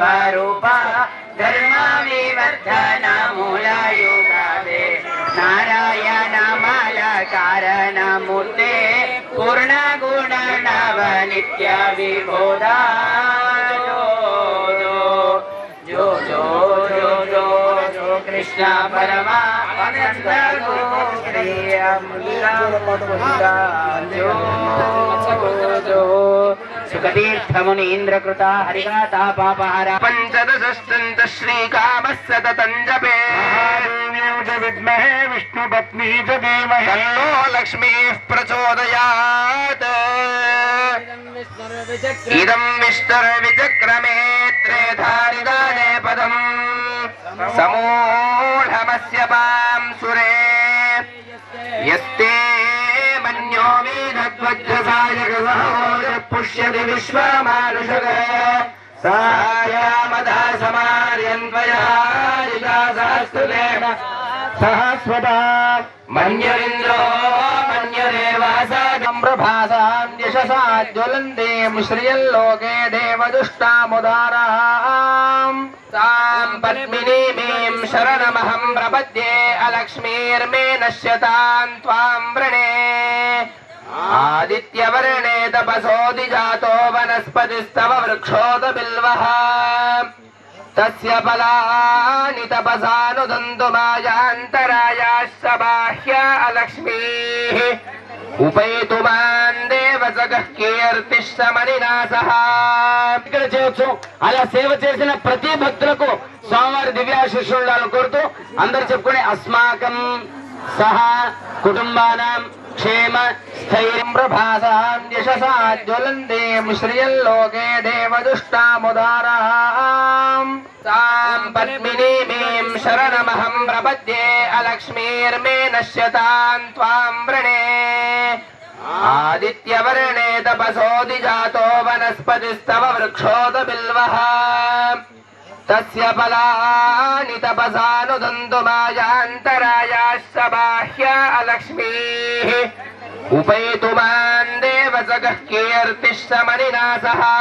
रूपा धर्माविवर्धना मूला युगा जो जो जो जो विबोधा लो नो जो सुखतीर्थमुनि इन्द्रकृता हरिगा ता पापहारा। पञ्चदशस्तन्त श्रीकामः सततं जपे च विद्महे विष्णुपत्नी च धीमहि। तन्नो लक्ष्मीः प्रचोदयात्। इदं विष्णुर्विचक्रमे त्रेधारिदाने पदम् समूढमस्य पां सुरे। यस्ते వీరధ్వజసాయక పుష్యతి విశ్వమానుషగ సాయామదా సమార్యన్వయారిదాసాస్తులేన సహస్వదా మన్యరింద్రో మన్యదేవాసాగం ప్రభాసాం యశసా జ్వలందేం శ్రియల్లోకే దేవదుష్టాముదారాం తాం పద్మినీమీం శరణమహం ప్రపద్యే అలక్ష్మీర్మే నశ్యతాం త్వాం వృణే ఆదిత్యవర్ణే తపసోది జాతో వనస్పతిస్తవ వృక్షోద బిల్వః తస్య ఫలాని తపసానుదంతు మాయాంతరాయాశ్చ బాహ్య అలక్ష్మీః ఉపేతు మాన్ దేవసగః కీర్తిశ్చమనినా సహ ఇక్కడ చేయొచ్చు. అలా సేవ చేసిన ప్రతి భక్తులకు స్వామివారి దివ్యాశిష్యులు కోరుతూ అందరు చెప్పుకునే అస్మాకం సహా కుటుంబానం క్షేమ స్థైర్యం ప్రభాసాం యశసా జ్వలందేం శ్రియల్లోకే దేవదుష్టాముదారాం. తాం పద్మినీమీం శరణమహం ప్రపద్యే అలక్ష్మీర్మే నశ్యతాం త్వాం వృణే. ఆదిత్యవర్ణే తపసోది జాతో వనస్పతిస్తవ వృక్షోద బిల్వః తస్య ఫలాని తపసానుదంతు మాయాంతరాయాశ్చ బాహ్య అలక్ష్మీ ఉపేతు మాన్ కీర్తిశ్చ కీర్తిశ్చమనినా సహా